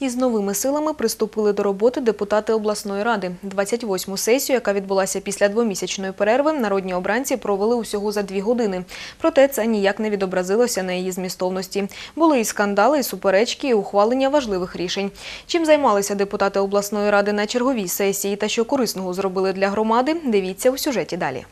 Із новими силами приступили до роботи депутати обласної ради. 28-му сесію, яка відбулася після двомісячної перерви, народні обранці провели усього за дві години. Проте це ніяк не відобразилося на її змістовності. Були і скандали, і суперечки, і ухвалення важливих рішень. Чим займалися депутати обласної ради на черговій сесії та що корисного зробили для громади, дивіться у сюжеті далі.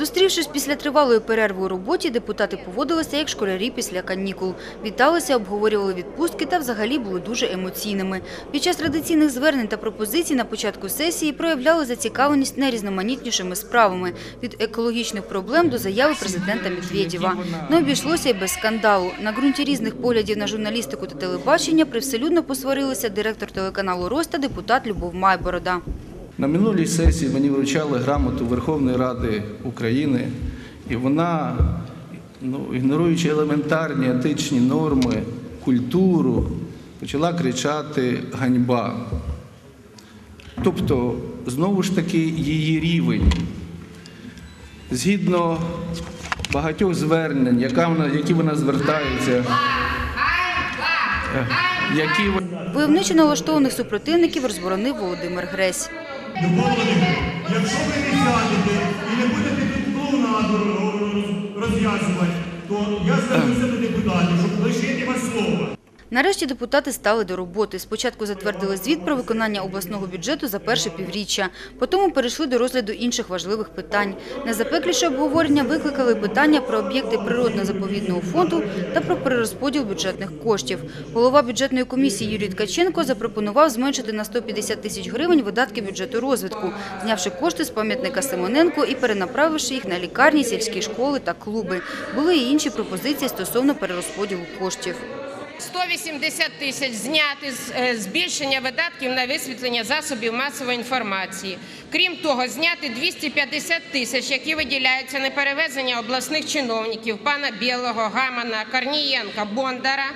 Зустрівшись після тривалої перерви у роботі, депутати поводилися як школярі після канікул. Віталися, обговорювали відпустки та взагалі були дуже емоційними. Під час традиційних звернень та пропозицій на початку сесії проявляли зацікавленість найрізноманітнішими справами – від екологічних проблем до заяви президента Медведєва. Не обійшлося й без скандалу. На ґрунті різних поглядів на журналістику та телебачення привселюдно посварилися директор телеканалу «Рось» та депутат Любов Майборода. На минулій сесії мені вручали грамоту Верховної Ради України, і вона, ну, ігноруючи елементарні етичні норми, культуру, почала кричати ганьба. Тобто, знову ж таки, її рівень. Згідно багатьох звернень, яка вона, які вона звертається, які Войовничо налаштованих супротивників розборонив Володимир Гресь. Любов якщо ви не сядете і не будете тут клоунаду роз- розв'язувати, то я звернуся до депутатів, щоб лишити вас слово. Нарешті депутати стали до роботи. Спочатку затвердили звіт про виконання обласного бюджету за перше півріччя. Потім перейшли до розгляду інших важливих питань. Найзапекліше обговорення викликали питання про об'єкти природно-заповідного фонду та про перерозподіл бюджетних коштів. Голова бюджетної комісії Юрій Ткаченко запропонував зменшити на 150 тисяч гривень видатки бюджету розвитку, знявши кошти з пам'ятника Симоненко і перенаправивши їх на лікарні, сільські школи та клуби. Були і інші пропозиції стосовно перерозподілу коштів. 180 тисяч зняти з е, збільшення видатків на висвітлення засобів масової інформації. Крім того, зняти 250 тисяч, які виділяються на перевезення обласних чиновників пана Білого, Гамана, Корнієнка, Бондара.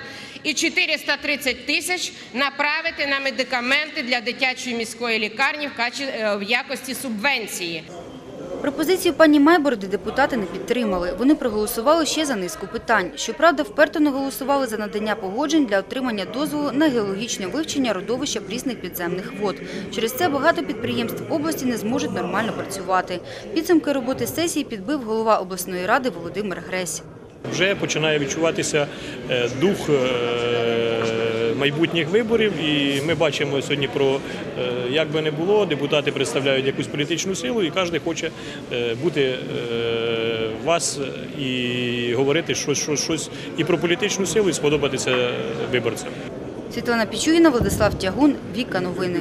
І 430 тисяч направити на медикаменти для дитячої міської лікарні в е, в якості субвенції. Пропозицію пані Майбороди депутати не підтримали. Вони проголосували ще за низку питань. Щоправда, вперто не голосували за надання погоджень для отримання дозволу на геологічне вивчення родовища прісних підземних вод. Через це багато підприємств області не зможуть нормально працювати. Підсумки роботи сесії підбив голова обласної ради Володимир Гресь. Вже починає відчуватися е, дух е, майбутніх виборів, і ми бачимо сьогодні про е, як би не було, депутати представляють якусь політичну силу, і кожен хоче е, бути е, вас і говорити щось, щось, щось і про політичну силу, і сподобатися виборцям. Світлана Пічуїна, Владислав Тягун, Віка Новини.